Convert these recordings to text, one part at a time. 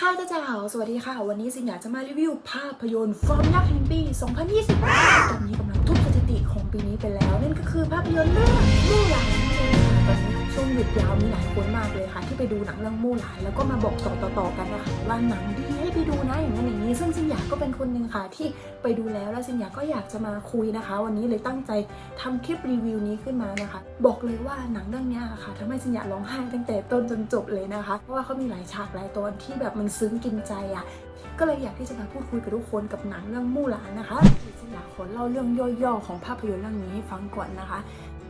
ค่ะเจ้าจ๋าสวัสดีค่ะ วันนี้สินอยากจะมารีวิวภาพยนตร์ฟอร์มยักษ์แห่งปี 2020ตอนนี้กำลังทุบสถิติของปีนี้ไปแล้ว นั่นก็คือภาพยนตร์เรื่องมู่หลาน ช่วงหยุดยาวมีหลายคนมากเลยค่ะ ที่ไปดูหนังเรื่องมู่หลานแล้วก็มาบอกต่อๆกันนะคะว่าหนังดีให้ไปดูนะอย่างนั้นอย่างนี้ ซึ่งสินอยาก็เป็นคนหนึ่งค่ะ ที่ไปดูแล้วแล้วสินอยาก็อยากจะมาคุยนะคะ วันนี้เลยตั้งใจทำคลิปรีวิวนี้ขึ้นมานะคะ บอกเลยว่าหนังเรื่องเนี้ยค่ะทำให้สินอยาร้องไห้ตั้งแต่ต้นจนจบเลยนะคะ เพราะว่าเขามีหลายฉากหลายตอนที่แบบมันซึ้งกินใจอะก็เลยอยากที่จะมาพูดคุยกับทุกคนกับหนังเรื่องมู่หลานนะคะสินอยาขอเล่าเรื่องย่อๆของภาพยนตร์เรื่องนี้ให้ฟังก่อนนะคะ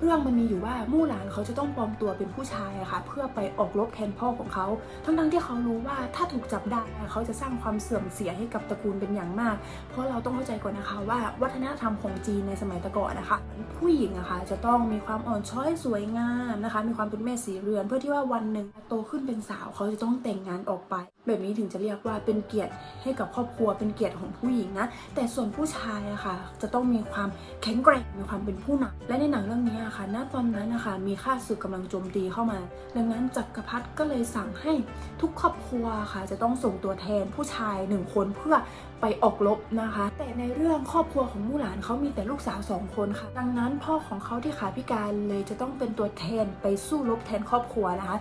เรื่องมันมีอยู่ว่ามู่หลานเขาจะต้องปลอมตัวเป็นผู้ชายอะค่ะเพื่อไปออกรบแทนพ่อของเขา ทั้งๆที่เขารู้ว่าถ้าถูกจับได้เขาจะสร้างความเสื่อมเสียให้กับตระกูลเป็นอย่างมาก เพราะเราต้องเข้าใจก่อนนะคะว่าวัฒนธรรมของจีนในสมัยตะก่อนนะคะ ผู้หญิงอะค่ะจะต้องมีความอ่อนช้อยสวยงามนะคะ มีความเป็นแม่สีเรือน เพื่อที่ว่าวันหนึ่งโตขึ้นเป็นสาวเขาจะต้องแต่งงานออกไป แบบนี้ถึงจะเรียกว่าเป็นเกียรติให้กับครอบครัวเป็นเกียรติของผู้หญิงนะแต่ส่วนผู้ชายอะค่ะจะต้องมีความแข็งแกร่งมีความเป็นผู้นำและในหนังเรื่องนี้ะคะ ณ ตอนนั้นนะคะ มีข้าศึกกำลังโจมตีเข้ามา ดังนั้นจักรพรรดิก็เลยสั่งให้ทุกครอบครัวค่ะ จะต้องส่งตัวแทนผู้ชายหนึ่งคนเพื่อไปออกรบนะคะ แต่ในเรื่องครอบครัวของมู่หลานเขามีแต่ลูกสาวสองคนค่ะ ดังนั้นพ่อของเขาที่ขาพิการเลยจะต้องเป็นตัวแทนไปสู้รบแทนครอบครัวนะคะ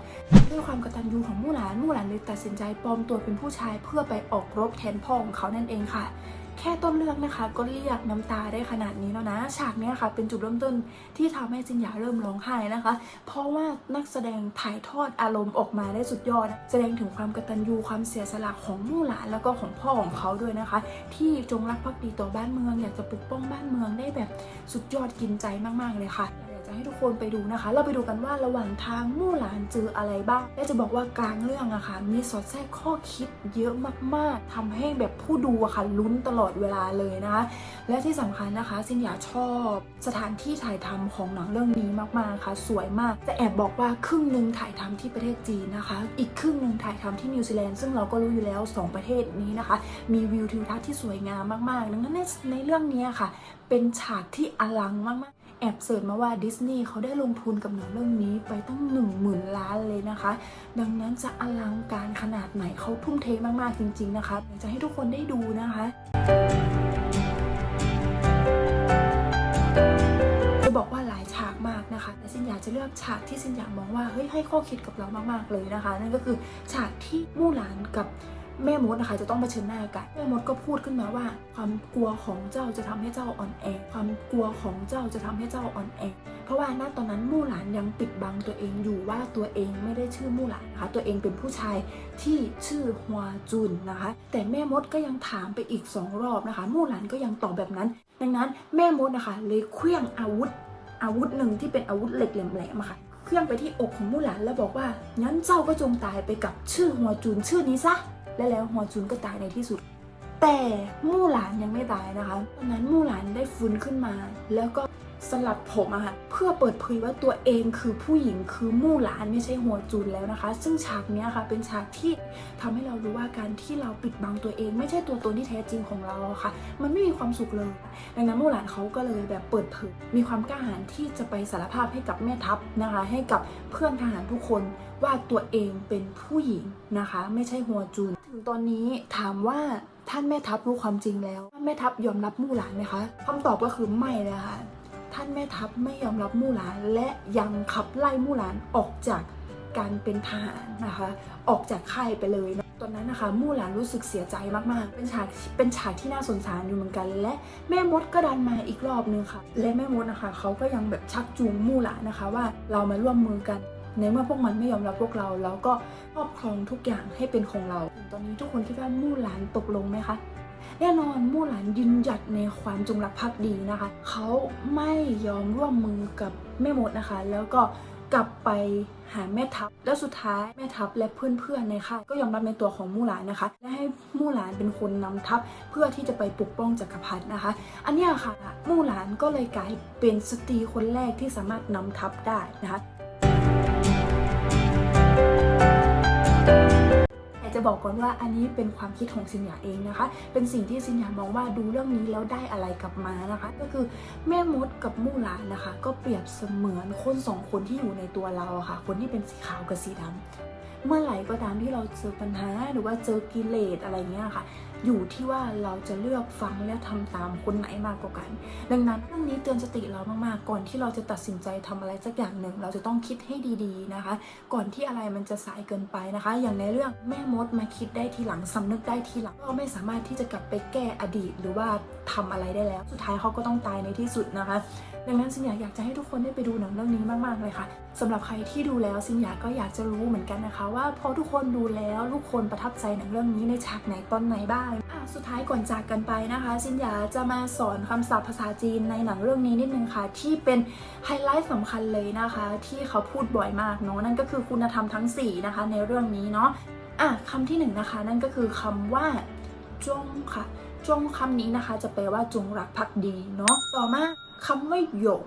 ด้วยความกตัญญูของมู่หลานมู่หลานเลยตัดสินใจปลอมตัวเป็นผู้ชายเพื่อไปออกรบแทนพ่อของเขานั่นเองค่ะ แค่ต้นเรื่องนะคะ ก็เรียกน้ำตาได้ขนาดนี้แล้วนะ ฉากนี้ค่ะ เป็นจุดเริ่มต้นที่ทำให้จินหยาเริ่มร้องไห้นะคะ เพราะว่านักแสดงถ่ายทอดอารมณ์ออกมาได้สุดยอด แสดงถึงความกตัญญูความเสียสละของมู่หลานแล้วก็ของพ่อของเขาด้วยนะคะ ที่จงรักภักดีต่อบ้านเมือง อยากจะปกป้องบ้านเมืองได้แบบสุดยอดกินใจมาก ๆ เลยค่ะ ให้ทุกคนไปดูนะคะ เราไปดูกันว่าระหว่างทางมู่หลานเจออะไรบ้าง และจะบอกว่ากลางเรื่องอะค่ะมีสอดแทรกข้อคิดเยอะมากๆทำให้แบบผู้ดูอะค่ะลุ้นตลอดเวลาเลยนะคะและที่สำคัญนะคะซินยาชอบสถานที่ถ่ายทำของหนังเรื่องนี้มากๆค่ะ สวยมากแต่แอบบอกว่าครึ่งหนึ่งถ่ายทำที่ประเทศจีนนะคะ อีกครึ่งหนึ่งถ่ายทำที่นิวซีแลนด์ซึ่งเราก็รู้อยู่แล้วสองประเทศนี้นะคะ มีวิวทิวทัศน์ที่สวยงามมากๆดังนั้นในในเรื่องนี้ค่ะ เป็นฉากที่อลังมากๆ แอบเสิร์ชมาว่าดิสนีย์เขาได้ลงทุนกับหนังเรื่องนี้ไปตั้ง 1 0,000 ล้านเลยนะคะ ดังนั้นจะอลังการขนาดไหนเขาทุ่มเทมาก ๆ จริง ๆ นะคะอยากจะให้ทุกคนได้ดูนะคะจะบอกว่าหลายฉากมากนะคะ แต่ซินอยากจะเลือกฉากที่ซินอยากมองว่าเฮ้ยให้ข้อคิดกับเรามากๆเลยนะคะ นั่นก็คือฉากที่มู่หลานกับ แม่มดนะคะจะต้องเผชิญหน้ากัน แม่มดก็พูดขึ้นมาว่า ความกลัวของเจ้าจะทำให้เจ้าอ่อนแอ ความกลัวของเจ้าจะทำให้เจ้าอ่อนแอ เพราะว่าณตอนนั้นมู่หลานยังปิดบังตัวเองอยู่ว่าตัวเองไม่ได้ชื่อมู่หลานนะคะตัวเองเป็นผู้ชายที่ชื่อฮวาจุนนะคะ แต่แม่มดก็ยังถามไปอีกสองรอบนะคะ มู่หลานก็ยังตอบแบบนั้น ดังนั้นแม่มดนะคะ เลยเคลื่องอาวุธอาวุธหนึ่งที่เป็นอาวุธเหล็กแหลมๆอะค่ะเคลื่องไปที่อกของมู่หลานแล้วบอกว่างั้นเจ้าก็จงตายไปกับชื่อหัวจุนชื่อนี้ซะ และแล้วหัวจุนก็ตายในที่สุด แต่มู่หลานยังไม่ตายนะคะตอนนั้นมู่หลานได้ฟื้นขึ้นมา แล้วก็สลัดผมอะค่ะเพื่อเปิดเผยว่าตัวเองคือผู้หญิงคือมู่หลานไม่ใช่หัวจุนแล้วนะคะ ซึ่งฉากนี้ค่ะเป็นฉากที่ทำให้เรารู้ว่าการที่เราปิดบังตัวเอง ไม่ใช่ตัวตนที่แท้จริงของเราอะค่ะ มันไม่มีความสุขเลย ดังนั้นมู่หลานเขาก็เลยแบบเปิดเผยมีความกล้าหาญที่จะไปสารภาพให้กับแม่ทัพนะคะ ให้กับเพื่อนทหารทุกคนว่าตัวเองเป็นผู้หญิงนะคะ ไม่ใช่หัวจุน ถึงตอนนี้ถามว่าท่านแม่ทัพรู้ความจริงแล้วท่านแม่ทัพยอมรับมู่หลานไหมคะคำตอบก็คือไม่เลยค่ะท่านแม่ทัพไม่ยอมรับมู่หลานและยังขับไล่มู่หลานออกจากการเป็นทหารนะคะ ออกจากค่ายไปเลยนะตอนนั้นนะคะมู่หลานรู้สึกเสียใจมากๆ เป็นฉากเป็นฉากที่น่าสงสารอยู่เหมือนกัน และแม่มดก็ดันมาอีกรอบนึงค่ะ และแม่มดนะคะเขาก็ยังแบบชักจูงมู่หลานนะคะว่าเรามาร่วมมือกัน ในเมื่อพวกมันไม่ยอมรับพวกเราเราก็ครอบครองทุกอย่างให้เป็นของเรา ตอนนี้ทุกคนคิดว่ามู่หลานตกลงไหมคะแน่นอนมู่หลานยืนหยัดในความจงรักภักดีนะคะ เขาไม่ยอมร่วมมือกับแม่มดนะคะ แล้วก็กลับไปหาแม่ทัพ แล้วสุดท้ายแม่ทัพและเพื่อนๆในค่ายก็ยอมรับในตัวของมู่หลานนะคะ และให้มู่หลานเป็นคนนำทัพเพื่อที่จะไปปกป้องจักรพรรดินะคะ อันนี้ค่ะมู่หลานก็เลยกลายเป็นสตรีคนแรกที่สามารถนำทัพได้นะคะ แต่ จะบอกก่อนว่าอันนี้เป็นความคิดของซินหยาเองนะคะ เป็นสิ่งที่ซินหยามองว่าดูเรื่องนี้แล้วได้อะไรกลับมานะคะ ก็คือแม่มดกับมู่หลานนะคะ ก็เปรียบเสมือนคนสองคนที่อยู่ในตัวเราะค่ะ คนที่เป็นสีขาวกับสีดำเมื่อไหร่ก็ตามที่เราเจอปัญหาหรือว่าเจอกิเลสอะไรเงี้ยค่ะอยู่ที่ว่าเราจะเลือกฟังและทำตามคนไหนมากกว่ากัน ดังนั้นเรื่องนี้เตือนสติเรามากๆ ก่อนที่เราจะตัดสินใจทำอะไรสักอย่างหนึ่ง เราจะต้องคิดให้ดีๆนะคะ ก่อนที่อะไรมันจะสายเกินไปนะคะ อย่างในเรื่องแม่มดมาคิดได้ทีหลังสำนึกได้ทีหลังก็ไม่สามารถที่จะกลับไปแก้อดีต หรือว่าทำอะไรได้แล้ว สุดท้ายเขาก็ต้องตายในที่สุดนะคะ ดังนั้นซินยาอยากจะให้ทุกคนได้ไปดูหนังเรื่องนี้มากๆเลยค่ะสำหรับใครที่ดูแล้วซินยาก็อยากจะรู้เหมือนกันนะคะ ว่าพอทุกคนดูแล้วทุกคนประทับใจหนังเรื่องนี้ในฉากไหนตอนไหนบ้างอะสุดท้ายก่อนจากกันไปนะคะซินยาจะมาสอนคำศัพท์ภาษาจีนในหนังเรื่องนี้นิดนึงค่ะ ที่เป็นไฮไลท์สำคัญเลยนะคะ ที่เขาพูดบ่อยมากเนาะนั่นก็คือคุณธรรมทั้งสี่นะคะ ในเรื่องนี้เนาะ อะคำที่หนึ่งนะคะ นั่นก็คือคำว่าจงค่ะจงคำนี้นะคะ จะแปลว่าจงรักภักดีเนาะต่อมาคำว่าหยง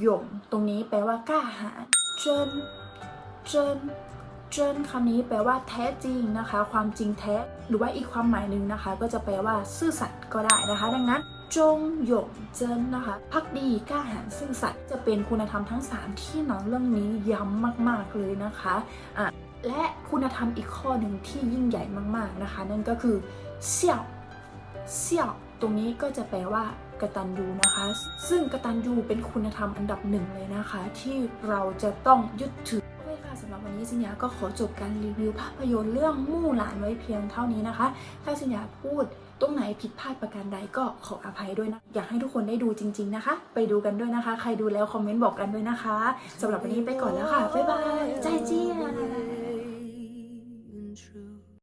หยงตรงนี้แปลว่ากล้าหาญเจินเจินเจินคำนี้แปลว่าแท้จริงนะคะ ความจริงแท้ หรือว่าอีกความหมายหนึ่งนะคะ ก็จะแปลว่าซื่อสัตย์ก็ได้นะคะ ดังนั้น จงหยงเจินนะคะพักดีกล้าหาญซื่อสัตย์จะเป็นคุณธรรมทั้ง 3 ที่หนังเรื่องนี้ย้ำมาก ๆเลยนะคะอะ และคุณธรรมอีกข้อหนึ่งที่ยิ่งใหญ่มากๆนะคะ นั่นก็คือเสี่ยวเสี่ยวตรงนี้ก็จะแปลว่ากตัญญูนะคะ ซึ่งกตัญญูเป็นคุณธรรมอันดับหนึ่งเลยนะคะ ที่เราจะต้องยึดถือโอเคค่ะสำหรับวันนี้สิญญาก็ขอจบการรีวิวภาพยนตร์เรื่องมู่หลานไว้เพียงเท่านี้นะคะ ถ้าสิญญาพูดตรงไหนผิดพลาดประการใดก็ขออภัยด้วยนะ อยากให้ทุกคนได้ดูจริง ๆนะคะ ไปดูกันด้วยนะคะ ใครดูแล้วคอมเมนต์บอกกันด้วยนะคะสำหรับวันนี้ไปก่อนแล้วค่ะบ๊ายบายใจเจียน